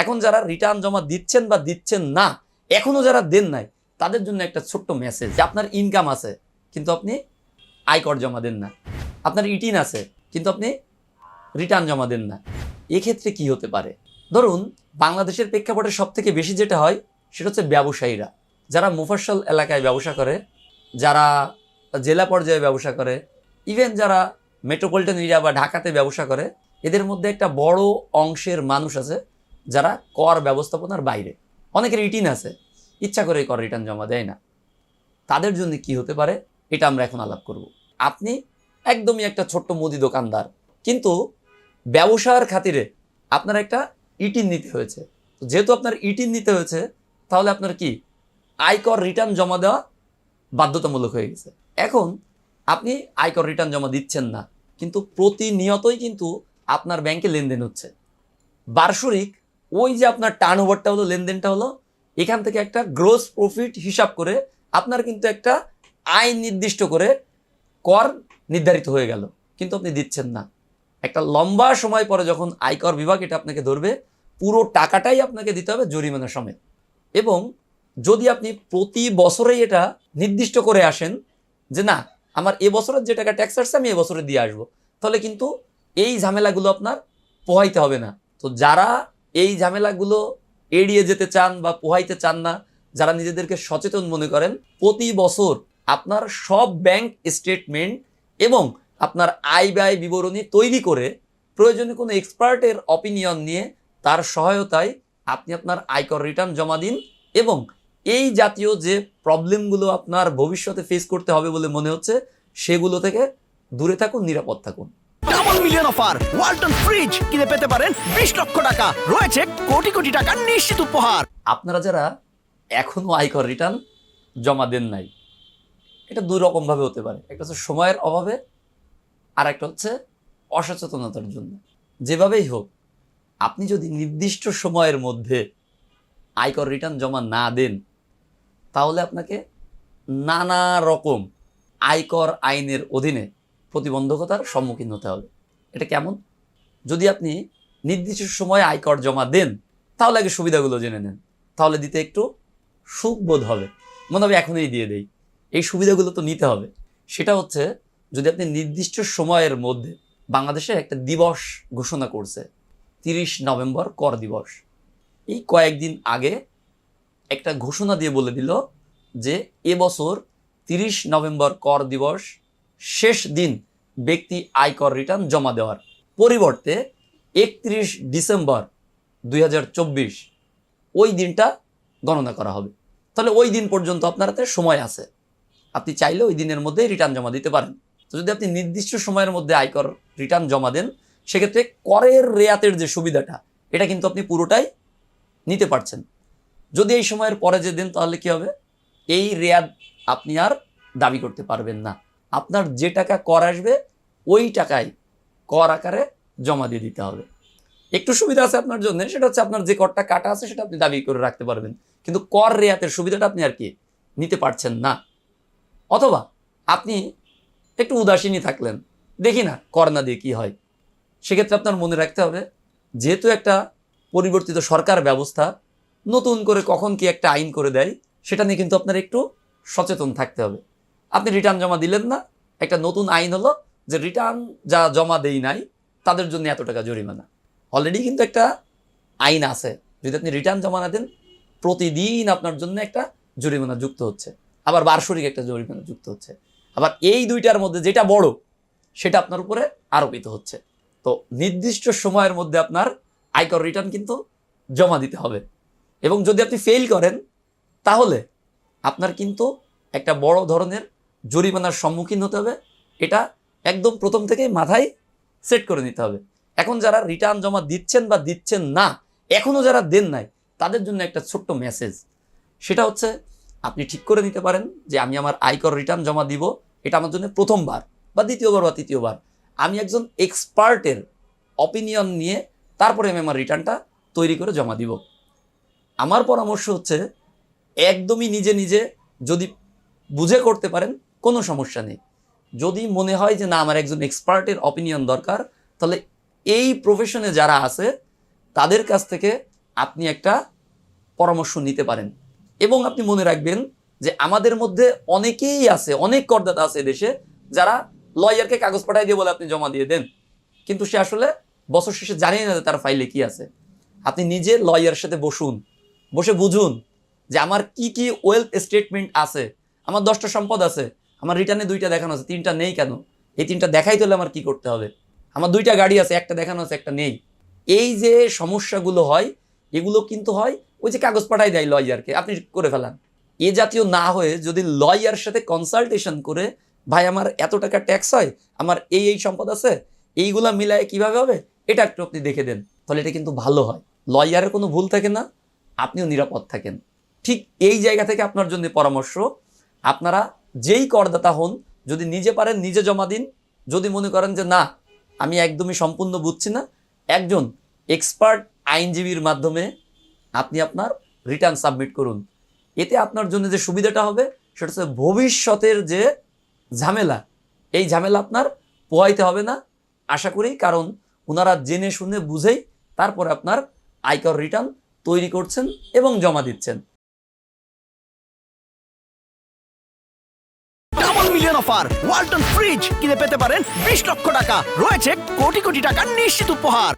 এখন যারা রিটার্ন জমা দিচ্ছেন বা দিচ্ছেন না, এখনও যারা দেন নাই, তাদের জন্য একটা ছোট্ট মেসেজ যে আপনার ইনকাম আছে, কিন্তু আপনি আয়কর জমা দেন না। আপনার ইটিন আছে, কিন্তু আপনি রিটার্ন জমা দেন না। এক্ষেত্রে কি হতে পারে? ধরুন, বাংলাদেশের প্রেক্ষাপটে সব থেকে বেশি যেটা হয়, সেটা হচ্ছে ব্যবসায়ীরা। যারা মুফাসল এলাকায় ব্যবসা করে, যারা জেলা পর্যায়ে ব্যবসা করে ইভেন যারা মেট্রোপলিটন এরিয়া বা ঢাকাতে ব্যবসা করে, এদের মধ্যে একটা বড় অংশের মানুষ আছে যারা কর ব্যবস্থাপনার বাইরে। অনেকের রিটিন আছে, ইচ্ছা করে কর রিটার্ন জমা দেয় না। তাদের জন্য কি হতে পারে, এটা আমরা এখন আলাপ করব। আপনি একদমই একটা ছোট্ট মুদি দোকানদার, কিন্তু ব্যবসার খাতিরে আপনার একটা ইটিন নিতে হয়েছে। যেহেতু আপনার ইটিন নিতে হয়েছে, তাহলে আপনার কি আয়কর রিটার্ন জমা দেওয়া বাধ্যতামূলক হয়ে গেছে। এখন আপনি আয়কর রিটার্ন জমা দিচ্ছেন না, কিন্তু প্রতিনিয়তই কিন্তু আপনার ব্যাংকে লেনদেন হচ্ছে। বার্ষরিক ওই যে আপনার টার্ন ওভারটা হলো, লেনদেনটা হলো, এখান থেকে একটা গ্রোস প্রফিট হিসাব করে আপনার কিন্তু একটা আয় নির্দিষ্ট করে কর নির্ধারিত হয়ে গেল। কিন্তু আপনি দিচ্ছেন না। একটা লম্বা সময় পরে যখন আয়কর বিভাগ এটা আপনাকে ধরবে, পুরো টাকাটাই আপনাকে দিতে হবে জরিমানা সমেত। এবং যদি আপনি প্রতি বছরেই এটা নির্দিষ্ট করে আসেন যে না, আমার এ বছরের যে টাকা ট্যাক্স আসছে, আমি এ বছরে দিয়ে আসব, তাহলে কিন্তু এই ঝামেলাগুলো আপনার পোহাইতে হবে না। তো যারা এই ঝামেলাগুলো এড়িয়ে যেতে চান বা পোহাইতে চান না, যারা নিজেদেরকে সচেতন মনে করেন, প্রতি বছর আপনার সব ব্যাংক স্টেটমেন্ট এবং আপনার আয় ব্যয় বিবরণী তৈরি করে প্রয়োজনে কোনো এক্সপার্টের অপিনিয়ন নিয়ে তার সহায়তায় আপনি আপনার আয়কর রিটার্ন জমা দিন এবং এই জাতীয় যে প্রবলেমগুলো আপনার ভবিষ্যতে ফেস করতে হবে বলে মনে হচ্ছে, সেগুলো থেকে দূরে থাকুন, নিরাপদ থাকুন। Double million offer Walton fridge কিনে পেতে পারেন বিশ লক্ষ টাকা। রয়েছে কোটি কোটি টাকার নিশ্চিত উপহার। আপনারা যারা এখনও আয়কর রিটার্ন জমা দেন নাই, এটা দুই রকমভাবে হতে পারে। একটা হচ্ছে সময়ের অভাবে, আর একটা হচ্ছে অসচেতনতার জন্য। যেভাবেই হোক, আপনি যদি নির্দিষ্ট সময়ের মধ্যে আয়কর রিটার্ন জমা না দেন, তাহলে আপনাকে নানা রকম আয়কর আইনের অধীনে প্রতিবন্ধকতার সম্মুখীন হতে হবে। এটা কেমন? যদি আপনি নির্দিষ্ট সময়ে আয়কর জমা দেন, তাহলে আগে সুবিধাগুলো জেনে নেন। তাহলে দিতে একটু সুখ বোধ হবে। মনে হবে এখনই দিয়ে দেই। এই সুবিধাগুলো তো নিতে হবে। সেটা হচ্ছে, যদি আপনি নির্দিষ্ট সময়ের মধ্যে বাংলাদেশে একটা দিবস ঘোষণা করছে, তিরিশ নভেম্বর কর দিবস। এই কয়েকদিন আগে একটা ঘোষণা দিয়ে বলে দিল যে এবছর তিরিশ নভেম্বর কর দিবস শেষ দিন ব্যক্তি আয়কর রিটার্ন জমা দেওয়ার পরিবর্তে একত্রিশ ডিসেম্বর দুই হাজার চব্বিশ ওই দিনটা গণনা করা হবে। তাহলে ওই দিন পর্যন্ত আপনার হাতে সময় আছে। আপনি চাইলে ওই দিনের মধ্যেই রিটার্ন জমা দিতে পারেন। তো যদি আপনি নির্দিষ্ট সময়ের মধ্যে আয়কর রিটার্ন জমা দেন, সেক্ষেত্রে করের রেয়াতের যে সুবিধাটা, এটা কিন্তু আপনি পুরোটাই নিতে পারছেন। যদি এই সময়ের পরে যে দেন, তাহলে কি হবে? এই রেয়াত আপনি আর দাবি করতে পারবেন না। আপনার যে টাকা কর আসবে, ওই টাকায় কর আকারে জমা দিয়ে দিতে হবে। একটু সুবিধা আছে আপনার জন্য, সেটা হচ্ছে আপনার যে করটা কাটা আছে, সেটা আপনি দাবি করে রাখতে পারবেন। কিন্তু কর রেয়াতের সুবিধাটা আপনি আর কি নিতে পারছেন না। অথবা আপনি একটু উদাসীনই থাকলেন, দেখি না কর না দিয়ে কী হয়। সেক্ষেত্রে আপনার মনে রাখতে হবে, যেহেতু একটা পরিবর্তিত সরকার ব্যবস্থা, নতুন করে কখন কি একটা আইন করে দেয়, সেটা নিয়ে কিন্তু আপনার একটু সচেতন থাকতে হবে। আপনি রিটার্ন জমা দিলেন না। একটা নতুন আইন হলো যে রিটার্ন যা জমা দেই নাই, তাদের জন্য এত টাকা জরিমানা। অলরেডি কিন্তু একটা আইন আছে। যদি আপনি রিটার্ন জমা না দেন, প্রতিদিন আপনার জন্য একটা জরিমানা যুক্ত হচ্ছে। আবার বার্ষরিক একটা জরিমানা যুক্ত হচ্ছে। আবার এই দুইটার মধ্যে যেটা বড়, সেটা আপনার উপরে আরোপিত হচ্ছে। তো নির্দিষ্ট সময়ের মধ্যে আপনার আয়কর রিটার্ন কিন্তু জমা দিতে হবে। এবং যদি আপনি ফেল করেন, তাহলে আপনার কিন্তু একটা বড় ধরনের জরিমানার সম্মুখীন হতে হবে। এটা একদম প্রথম থেকেই মাথায় সেট করে নিতে হবে। এখন যারা রিটার্ন জমা দিচ্ছেন বা দিচ্ছেন না এখনও যারা দেন নাই, তাদের জন্য একটা ছোট্ট মেসেজ সেটা হচ্ছে, আপনি ঠিক করে নিতে পারেন যে আমি আমার আয়কর রিটার্ন জমা দিব, এটা আমার জন্য প্রথমবার বা দ্বিতীয়বার বা তৃতীয়বার। আমি একজন এক্সপার্টের অপিনিয়ন নিয়ে তারপরে আমি আমার রিটার্নটা তৈরি করে জমা দিব। আমার পরামর্শ হচ্ছে, একদমই নিজে নিজে যদি বুঝে করতে পারেন কোনো সমস্যা নেই। যদি মনে হয় যে না, আমার একজন এক্সপার্টের অপিনিয়ন দরকার, তাহলে এই প্রফেশনে যারা আছে, তাদের কাছ থেকে আপনি একটা পরামর্শ নিতে পারেন। এবং আপনি মনে রাখবেন যে আমাদের মধ্যে অনেকেই আছে, অনেক করদাতা আছে দেশে, যারা লয়ারকে কাগজ পাঠাই দিয়ে বলে আপনি জমা দিয়ে দেন। কিন্তু সে আসলে বছর শেষে জানেই না যে তার ফাইলে কি আছে। আপনি নিজে লয়ারের সাথে বসুন, বসে বুঝুন যে আমার কি কি ওয়েলথ স্টেটমেন্ট আছে, আমার দশটা সম্পদ আছে আমার রিটার্নে দুইটা দেখানো আছে, তিনটা নেই কেন? এই তিনটা দেখাইতে হলে আমার কি করতে হবে? আমার দুইটা গাড়ি আছে, একটা দেখানো আছে, একটা নেই। এই যে সমস্যাগুলো হয়, এগুলো কিন্তু হয় ওই যে কাগজ পাঠাই দেয় লয়ারকে আপনি করে ফেলান। এ জাতীয় না হয়ে যদি লয়ার সাথে কনসালটেশন করে, ভাই, আমার এত টাকা ট্যাক্স হয়, আমার এই এই সম্পদ আছে, এইগুলা মিলায় কীভাবে হবে? এটা একটু আপনি দেখে দেন, তাহলে এটা কিন্তু ভালো হয়। লয়ারের কোনো ভুল থাকে না, আপনিও নিরাপদ থাকেন। ঠিক এই জায়গা থেকে আপনার জন্য পরামর্শ, আপনারা যেই করদাতা হন, যদি নিজে পারেন, নিজে জমা দিন। যদি মনে করেন যে, না, আমি একদমই সম্পূর্ণ বুঝছি না। একজন এক্সপার্ট আইনজীবীর মাধ্যমে আপনি আপনার রিটার্ন সাবমিট করুন। এতে আপনার জন্য যে সুবিধাটা হবে, সেটা হচ্ছে ভবিষ্যতের যে ঝামেলা, এই ঝামেলা আপনার পোহাইতে হবে না। আশা করি, কারণ ওনারা জেনে শুনে বুঝেই তারপরে আপনার আয়কর রিটার্ন তৈরি করছেন এবং জমা দিচ্ছেন। অফার। ওয়ালটন ফ্রিজ কিনে পেতে পারেন বিশ লক্ষ টাকা। রয়েছে কোটি কোটি টাকার নিশ্চিত উপহার।